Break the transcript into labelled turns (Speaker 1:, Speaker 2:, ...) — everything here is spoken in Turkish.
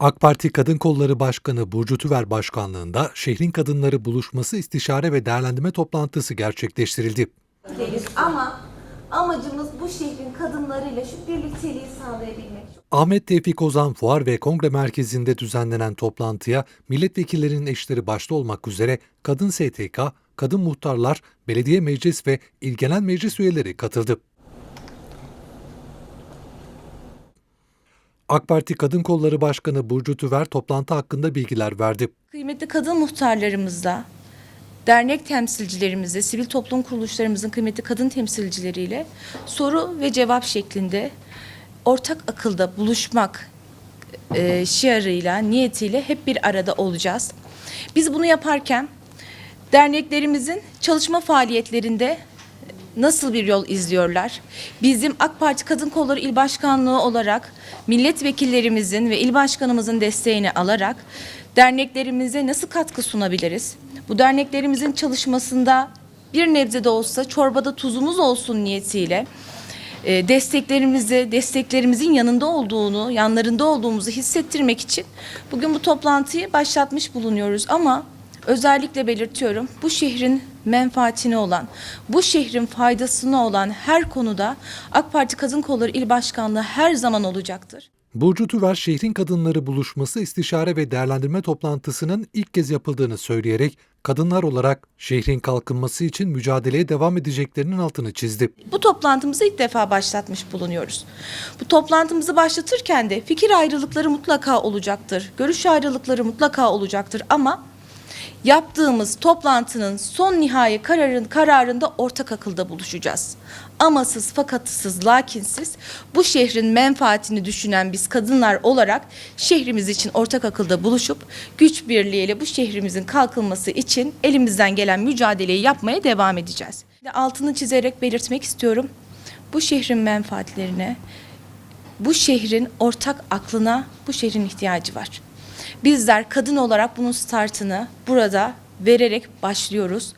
Speaker 1: AK Parti Kadın Kolları Başkanı Burcu Tüver Başkanlığında şehrin kadınları buluşması istişare ve değerlendirme toplantısı gerçekleştirildi.
Speaker 2: ama amacımız bu şehrin kadınlarıyla şu birlikteliği sağlayabilmek.
Speaker 1: Ahmet Tevfik Ozan Fuar ve Kongre Merkezi'nde düzenlenen toplantıya milletvekillerinin eşleri başta olmak üzere kadın STK, kadın muhtarlar, belediye meclis ve il genel meclis üyeleri katıldı. AK Parti Kadın Kolları Başkanı Burcu Tüver toplantı hakkında bilgiler verdi.
Speaker 3: Kıymetli kadın muhtarlarımızla, dernek temsilcilerimizle, sivil toplum kuruluşlarımızın kıymetli kadın temsilcileriyle soru ve cevap şeklinde ortak akılda buluşmak e, şiarıyla, niyetiyle hep bir arada olacağız. Biz bunu yaparken derneklerimizin çalışma faaliyetlerinde nasıl bir yol izliyorlar? Bizim AK Parti Kadın Kolları İl Başkanlığı olarak milletvekillerimizin ve il başkanımızın desteğini alarak derneklerimize nasıl katkı sunabiliriz? Bu derneklerimizin çalışmasında bir nebze de olsa çorbada tuzumuz olsun niyetiyle e, desteklerimizi, desteklerimizin yanında olduğunu, yanlarında olduğumuzu hissettirmek için bugün bu toplantıyı başlatmış bulunuyoruz ama özellikle belirtiyorum bu şehrin menfaatine olan, bu şehrin faydasına olan her konuda AK Parti Kadın Kolları İl Başkanlığı her zaman olacaktır.
Speaker 1: Burcu Tüver şehrin kadınları buluşması istişare ve değerlendirme toplantısının ilk kez yapıldığını söyleyerek kadınlar olarak şehrin kalkınması için mücadeleye devam edeceklerinin altını çizdi.
Speaker 3: Bu toplantımızı ilk defa başlatmış bulunuyoruz. Bu toplantımızı başlatırken de fikir ayrılıkları mutlaka olacaktır. Görüş ayrılıkları mutlaka olacaktır ama yaptığımız toplantının son nihai kararın kararında ortak akılda buluşacağız. Amasız, fakatsız, lakinsiz bu şehrin menfaatini düşünen biz kadınlar olarak şehrimiz için ortak akılda buluşup güç birliğiyle bu şehrimizin kalkınması için elimizden gelen mücadeleyi yapmaya devam edeceğiz. Altını çizerek belirtmek istiyorum. Bu şehrin menfaatlerine, bu şehrin ortak aklına bu şehrin ihtiyacı var. Bizler kadın olarak bunun startını burada vererek başlıyoruz.